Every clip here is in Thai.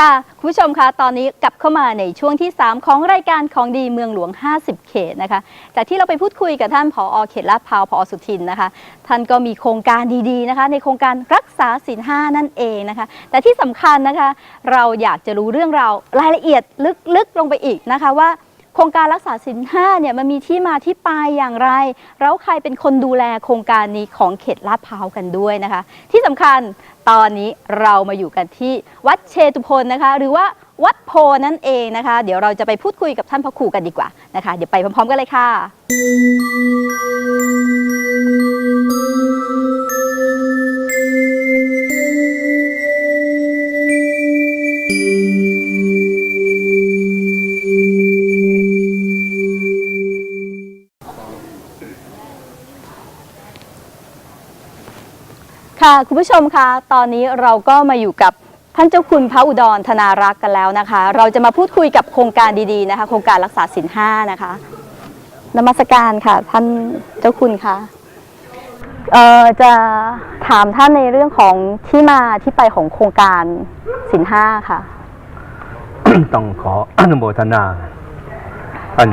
ค่ะ คุณผู้ชมคะตอนนี้กลับเข้ามาในช่วงที่ 3 ของรายการของดีเมืองหลวง 50 เขตนะคะจากที่เราไปพูดคุยกับท่านผอเขตลาดพร้าวผอสุทินนะคะ ท่านก็มีโครงการดีๆนะคะ ในโครงการรักษาศีลห้านั่นเองนะคะ แต่ที่สำคัญนะคะ เราอยากจะรู้เรื่องราวรายละเอียดลึกๆลงไปอีกนะคะว่าโครงการรักษาศีลห้าเนี่ยมันมีที่มาที่ไปอย่างไร แล้วใครเป็นคนดูแลโครงการนี้ของเขตลาดพร้าวกันด้วยนะคะ ที่สำคัญ ตอนนี้เรามาอยู่กันที่วัดเชตุพนนะคะ หรือว่าวัดโพนั่นเองนะคะ เดี๋ยวเราจะไปพูดคุยกับท่านพระครูกันดีกว่านะคะ เดี๋ยวไปพร้อมๆกันเลยค่ะ ค่ะ คุณผู้ชมคะตอนนี้เราก็มาอยู่กับท่านเจ้าคุณพระอุดรธนารักษ์กันแล้วนะคะ เราจะมาพูดคุยกับโครงการดีๆนะคะ โครงการรักษาศีลห้านะคะนมัสการค่ะท่านเจ้าคุณคะเอ่อจะถามท่านในเรื่องของที่มาที่ไปของโครงการศีลห้าค่ะ ต้องขออนุโมทนา ท่าน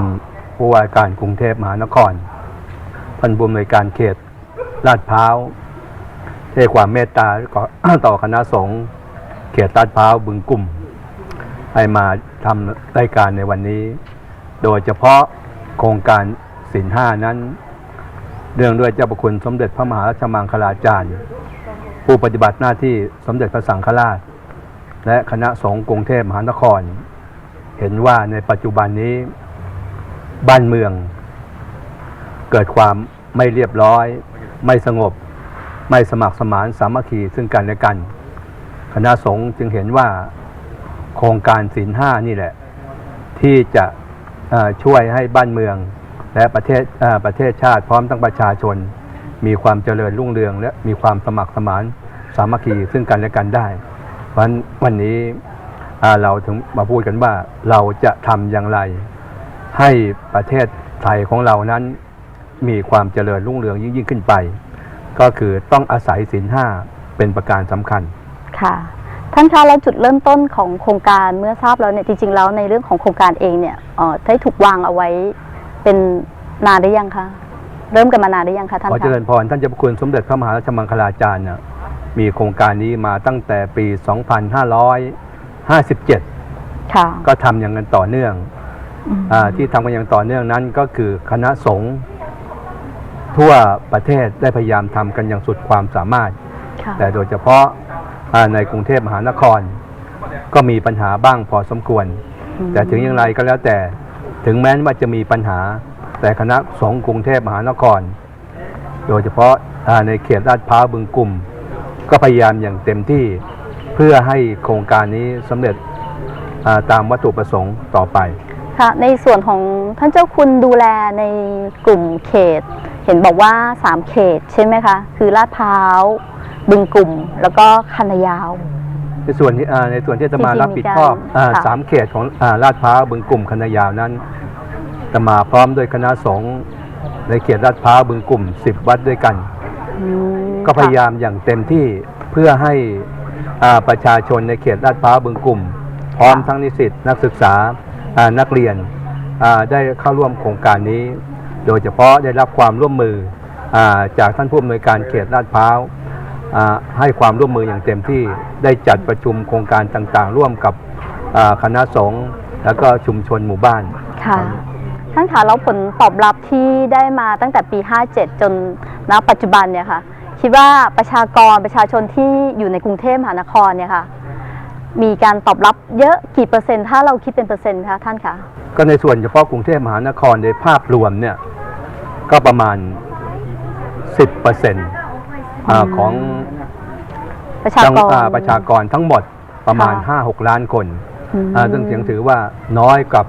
ผู้ว่าการกรุงเทพมหานครท่านผู้อำนวยการเขตลาดพร้าว ให้ความเมตตาต่อคณะสงฆ์เขตลาดพร้าวบึงกลุ่ม ให้มาทำรายการในวันนี้ โดยเฉพาะโครงการศีลห้านั้นเนื่องด้วยเจ้าประคุณสมเด็จพระมหาราชมังคลาจารย์ ผู้ปฏิบัติหน้าที่สมเด็จพระสังฆราช และคณะสงฆ์กรุงเทพมหานคร เห็นว่าในปัจจุบันนี้ บ้านเมือง เกิดความไม่เรียบร้อย ไม่สงบ ไม่สมัครสมานสามัคคีซึ่งกันและกัน คณะสงฆ์จึงเห็นว่าโครงการศีลห้านี่แหละ ที่จะช่วยให้บ้านเมืองและประเทศประเทศชาติพร้อมทั้งประชาชน มีความเจริญรุ่งเรือง และมีความสมัครสมานสามัคคีซึ่งกันและกันได้ วันวันนี้เราถึงมาพูดกันว่าเราจะทำอย่างไร ให้ประเทศไทยของเรานั้นมีความเจริญรุ่งเรืองยิ่งยิ่งขึ้นไป ก็คือต้องอาศัยศีลห้าเป็นประการสำคัญ ค่ะ ท่านคะแล้วจุดเริ่มต้นของโครงการเมื่อทราบแล้วเนี่ยจริงๆแล้วในเรื่องของโครงการเองเนี่ยเอ่อได้ถูกวางเอาไว้เป็นนานได้ยังคะเริ่มกันมานานได้ยังคะท่านขอเจคะริญพรท่านเจ้าพระคุณสมเด็จพระมหาราชมังคลาจารย์เนี่ยมีโครงการนี้มาตั้งแต่ปี 2557 ค่ะก็ทำอย่างนั้นต่อเนื่องอืมอาที่ทำกันอย่างต่อเนื่องนั้นก็คือคณะสงฆ์ ทั่วประเทศได้พยายามทำกันอย่างสุดความสามารถค่ะแต่โดยเฉพาะอ่าในกรุงเทพมหานคร ก็มีปัญหาบ้างพอสมควรอืมแต่ถึงอย่างไรก็แล้วแต่ถึงแม้ว่าจะมีปัญหา แต่คณะสงฆ์กรุงเทพมหานคร โดยเฉพาะอ่าในเขตลาดพร้าวบึงกลุ่ม ก็พยายามอย่างเต็มที่เพื่อให้โครงการนี้สำเร็จอ่าตามวัตถุประสงค์ต่อไปค่ะในส่วนของท่านเจ้าคุณดูแลในกลุ่มเขตเห็นบอกว่าสามเขตใช่ไหมคะ คือลาดพร้าว บึงกลุ่ม แล้วก็คันนายาว ในส่วนที่อ่าในส่วนที่อาตมาจริงๆรับผิดชอบมีการอ่าค่ะ สามเขตของอ่าลาดพร้าวบึงกลุ่มคณะยาวนั้นอาตมาพร้อมด้วยคณะสงฆ์ในเขตลาดพร้าวบึงกลุ่มสิบวัดด้วยกัน อืมก็พยายาค่ะมอย่างเต็มที่เพื่อให้อ่าประชาชนในเขตลาดพร้าวบึงกลุ่ม พร้อมทั้งนิสิตนักศึกษาอ่านักเรียนอ่าได้เข้าร่วมโครงการนี้ โดยเฉพาะได้รับความร่วมมืออาจากท่านผู้อำนวยการเขตลาดพร้าวอ่าให้ความร่วมมืออย่างเต็มที่ได้จัดประชุมโครงการต่างๆ ร่วมกับอ่าคณะสงฆ์แล้วก็ชุมชนหมู่บ้านค่ะท่านคะแล้วผลตอบรับที่ได้มาตั้งแต่ปี 57 จนณปัจจุบันเนี่ยค่ะ คิดว่าประชากรประชาชนที่อยู่ในกรุงเทพมหานครเนี่ยค่ะ มีการตอบรับเยอะกี่เปอร์เซ็นต์ถ้าเราคิดเป็นเปอร์เซ็นต์คะท่านคะก็ในส่วนเฉพาะกรุงเทพมหานครในภาพรวมเนี่ยก็ประมาณ 10%อร์ของประชาจังกรอ่าประชากรทั้งหมดประมาณค่ะ5-6 ล้านคนอืมอ่าซึ่งยังถือว่าน้อยกับ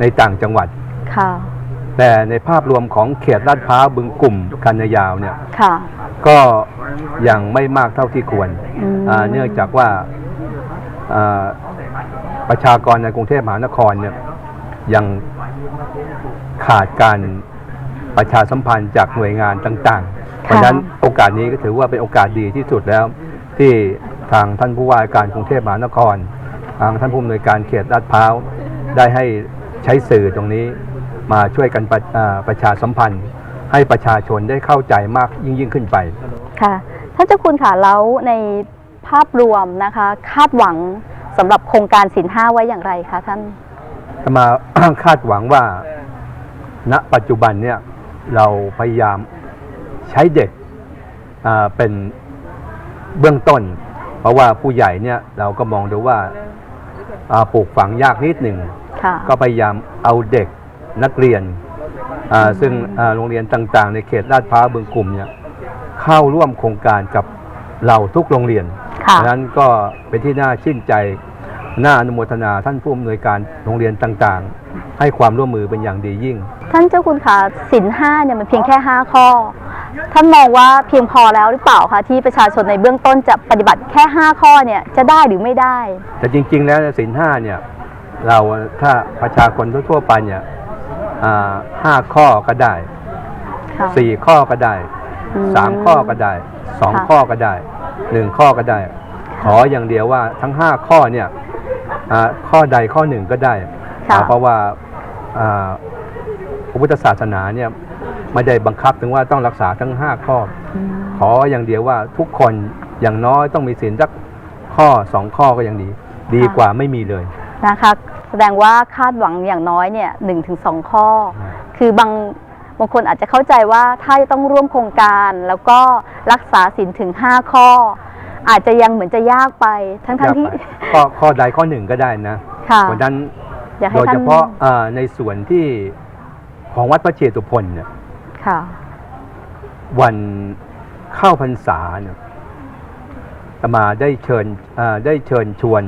ในต่างจังหวัดค่ะแต่ในภาพรวมของเขตลาดพร้าวบึงกลุ่มคันนายาวเนี่ยค่ะก็ยังไม่มากเท่าที่ควรอืมอ่าเนื่องจากว่าอ่า ประชากรในกรุงเทพมหานครเนี่ยยังขาดการประชาสัมพันธ์จากหน่วยงานต่างๆ เพราะฉะนั้นโอกาสนี้ก็ถือว่าเป็นโอกาสดีที่สุดแล้ว ที่ทางท่านผู้ว่าการกรุงเทพมหานคร ทางท่านผู้อำนวยการเขตลาดพร้าวได้ให้ใช้สื่อตรงนี้มาช่วยกันประอ่าประชาสัมพันธ์ ให้ประชาชนได้เข้าใจมากยิ่งยิ่งขึ้นไป ค่ะ ท่านเจ้าคุณค่ะแล้วใน ภาพรวมนะคะ คาดหวังสำหรับโครงการสินห้าไว้อย่างไรคะท่านจะมา คาดหวังว่า ณ ปัจจุบันเนี่ยเราพยายามใช้เด็กอ่าเป็นเบื้องต้น เพราะว่าผู้ใหญ่เนี่ยเราก็มองดูว่าอ่าปลูกฝังยากนิดหนึ่ง ค่ะ ก็พยายามเอาเด็กนักเรียนอ่าซึ่งอ่าโรงเรียนต่างๆ ในเขตลาดพร้าวบึงกลุ่มเนี่ยเข้าร่วมโครงการกับเราทุกโรงเรียน ค่ะ ดังนั้นก็เป็นที่น่าชื่นใจ น่าอนุโมทนาท่านผู้อำนวยการโรงเรียนต่างๆ ให้ความร่วมมือเป็นอย่างดียิ่ง ท่านเจ้าคุณคะสินห้าเนี่ยมันเพียงแค่ 5 ข้อ ท่านมองว่าเพียงพอแล้วหรือเปล่าคะที่ประชาชนในเบื้องต้นจะปฏิบัติแค่ 5 ข้อเนี่ยจะได้หรือไม่ได้ แต่จริง ๆ แล้วสินห้าเนี่ยเราถ้าประชาชนทั่วๆไปเนี่ยอ่าห้าข้อก็ได้ค่ะสี่ข้อก็ได้อืมสามข้อก็ได้สองค่ะข้อก็ได้หนึ่งข้อก็ได้ ขออย่างเดียวว่าทั้งห้าข้อเนี่ยอ่าข้อใดข้อหนึ่งก็ได้ค่ะอ่าเพราะว่าอ่าพระพุทธศาสนาเนี่ยไม่ได้บังคับถึงว่าต้องรักษาทั้งห้าข้ออืมขออย่างเดียวว่าทุกคนอย่างน้อยต้องมีศีลสักข้อสองข้อก็ยังดี ดีกว่าไม่มีเลยนะคะแสดงว่าคาดหวังอย่างน้อยเนี่ยหนึ่งถึงสองข้อ คือบางบางคนอาจจะเข้าใจว่าถ้าจะต้องร่วมโครงการ แล้วก็รักษาศีลถึง5ข้อ อาจจะยังเหมือนจะยากไปทั้งๆทที่อยากไปข้อข้อใดข้อหนึ่งก็ได้นะค่ะเพราะฉะนั้นอยากให้โดยท่านเฉพาะเอ่อในส่วนที่ของวัดพระเชตุพนเนี่ยค่ะ วันเข้าพรรษาเนี่ยอาตมาได้เชิญเอ่อได้เชิญชวน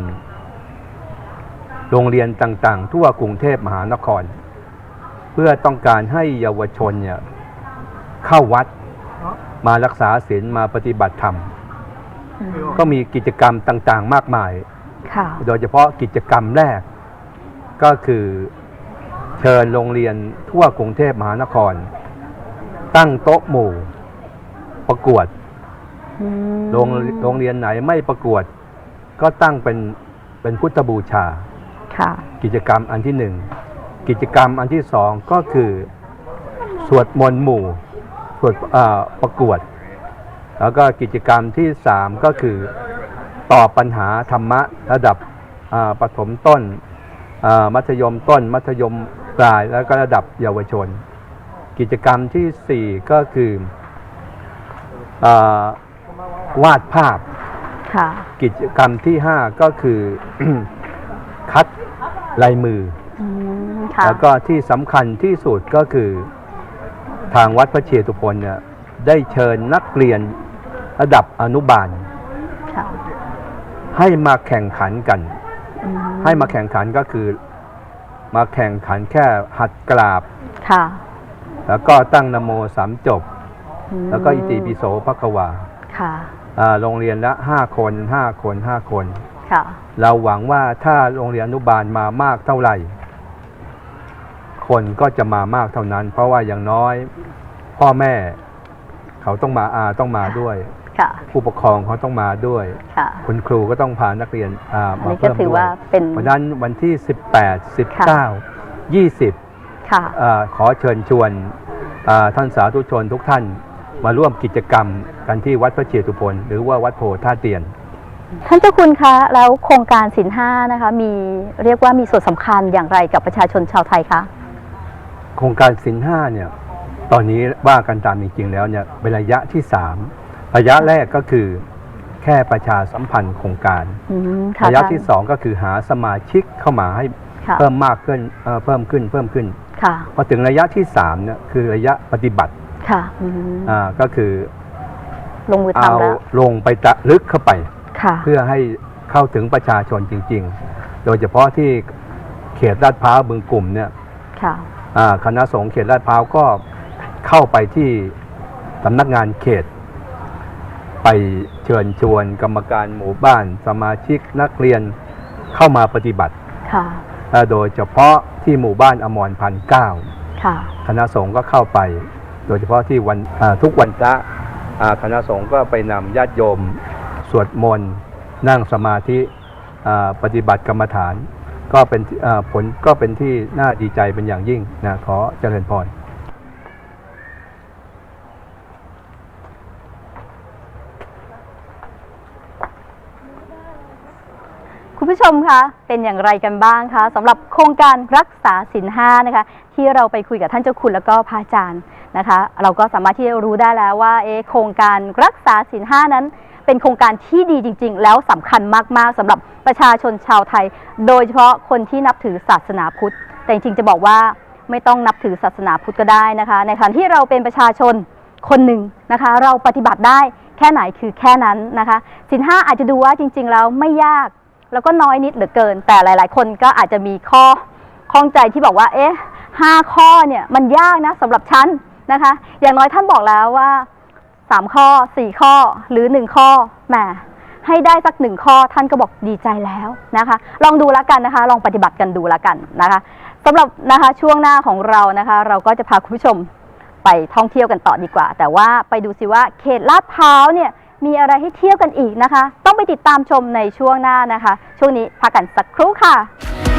โรงเรียนต่างๆ ทั่วกรุงเทพมหานคร เพื่อต้องการให้เยาวชนเนี่ยเข้าวัดมารักษาศีลมาปฏิบัติธรรมอืม ก็มีกิจกรรมต่างๆ มากมาย ค่ะ โดยเฉพาะกิจกรรมแรก ก็คือเชิญโรงเรียนทั่วกรุงเทพมหานคร ตั้งโต๊ะหมู่ ประกวดอืมโรงโรงเรียนไหนไม่ประกวด ก็ตั้งเป็นเป็นพุทธบูชา ค่ะ กิจกรรมอันที่หนึ่งกิจกรรมอันที่สองก็คือ สวดมนต์หมู่ สวดอ่าประกวด แล้วก็กิจกรรมที่สามก็คือตอบปัญหาธรรมะระดับอ่าประถมต้นอ่ามัธยมต้น มัธยมปลายแล้วก็ระดับเยาวชน กิจกรรมที่สี่ก็คืออาวาดภาพค่ะกิจกรรมที่ห้าก็คือคัดลายมืออืมค่ะแล้วก็ที่สำคัญที่สุดก็คือทางวัดพระเชตุพนเนี่ยได้เชิญนักเรียน ระดับอนุบาล ค่ะให้มาแข่งขันกัน อืมให้มาแข่งขันก็คือ มาแข่งขันแค่หัดกราบ ค่ะแล้วก็ตั้งนโมสามจบมแล้วก็อิติปิโสภควาค่ะ อ่าโรงเรียนละห้าคนห้าคนห้าคน ค่ะ เราหวังว่าถ้าโรงเรียนอนุบาลมามากเท่าไหร่ คนก็จะมามากเท่านั้น เพราะว่าอย่างน้อย พ่อแม่ เขาต้องมาอาต้องมาด้วย ค่ะ ผู้ปกครองเขาต้องมาด้วย ค่ะ คุณครูก็ต้องพานักเรียนอ่าอันมานี้ก็เพิ่มถือด้วว่ายเป็นเพราะฉะนั้นวันที่18ค่ะ19 20 ค่ะอ่าขอเชิญชวนอ่าท่านสาธุชนทุกท่านมาร่วมกิจกรรมกันที่วัดพระเชตุพนหรือว่าวัดโพท่าเตียน ท่านเจ้าคุณคะ แล้วโครงการสินห้านะคะ มีเรียกว่ามีส่วนสำคัญอย่างไรกับประชาชนชาวไทยคะ โครงการสินห้าเนี่ยตอนนี้ว่ากันตามจริงๆแล้วเนี่ยเป็นระยะที่สาม ระยะแรกก็คือแค่ประชาสัมพันธ์โครงการ อืมค่ะระยะท่านที่สองก็คือหาสมาชิกเข้ามาให้ค่ะเพิ่มมากขึ้นเอ่อเพิ่มขึ้นเพิ่มขึ้น ค่ะพอถึงระยะที่สามเนี่ยคือระยะปฏิบัติค่ะอืมอ่าก็คือลงมือเอาทำแล้วลงไปตะลึกเข้าไป ค่ะเพื่อให้เข้าถึงประชาชนจริง ๆ โดยเฉพาะที่เขตลาดพร้าวบึงกลุ่มเนี่ยค่ะอ่าคณะสงฆ์เขตลาดพร้าวก็เข้าไปที่สำนักงานเขต ไปเชิญชวนกรรมการหมู่บ้าน สมาชิกนักเรียนเข้ามาปฏิบัติค่ะอ่าโดยเฉพาะที่หมู่บ้านอมรพันธ์เก้าค่ะคณะสงฆ์ก็เข้าไป โดยเฉพาะที่วันอ่าทุกวันพระอ่าคณะสงฆ์ก็ไปนำญาติโยม สวดมนต์นั่งสมาธิอ่าปฏิบัติกรรมฐาน ก็เป็นอ่าผลก็เป็นที่น่าดีใจเป็นอย่างยิ่งนะขอเจริญพร ผู้ชมคะเป็นอย่างไรกันบ้างคะสำหรับโครงการรักษาศีลห้านะคะ ที่เราไปคุยกับท่านเจ้าคุณแล้วก็พระอาจารย์นะคะ เราก็สามารถที่จะรู้ได้แล้วว่าเอโครงการรักษาศีลห้านั้น เป็นโครงการที่ดีจริง ๆ แล้วสำคัญมากๆสำหรับประชาชนชาวไทย โดยเฉพาะคนที่นับถือศาสนาพุทธ แต่จริงๆจะบอกว่าไม่ต้องนับถือศาสนาพุทธก็ได้นะคะ ในฐานที่เราเป็นประชาชนคนหนึ่งนะคะ เราปฏิบัติได้แค่ไหนคือแค่นั้นนะคะศีลห้าอาจจะดูว่าจริง ๆ แล้วไม่ยาก แล้วก็น้อยนิดเหลือเกิน แต่หลาย ๆ คนก็อาจจะมีข้อข้องใจที่บอกว่า เอ๊ะห้าข้อเนี่ยมันยากนะสำหรับฉันนะคะ อย่างน้อยท่านบอกแล้วว่าสามข้อสี่ข้อหรือหนึ่งข้อแหมให้ได้สักหนึ่งข้อท่านก็บอกดีใจแล้วนะคะ ลองดูแล้วกันนะคะ ลองปฏิบัติกันดูแล้วกันนะคะสำหรับนะคะช่วงหน้าของเรานะคะ เราก็จะพาคุณผู้ชมไปท่องเที่ยวกันต่อดีกว่า แต่ว่าไปดูสิว่าเขตลาดพร้าวเนี่ย มีอะไรให้เที่ยวกันอีกนะคะ ต้องไปติดตามชมในช่วงหน้านะคะ ช่วงนี้พักกันสักครู่ค่ะ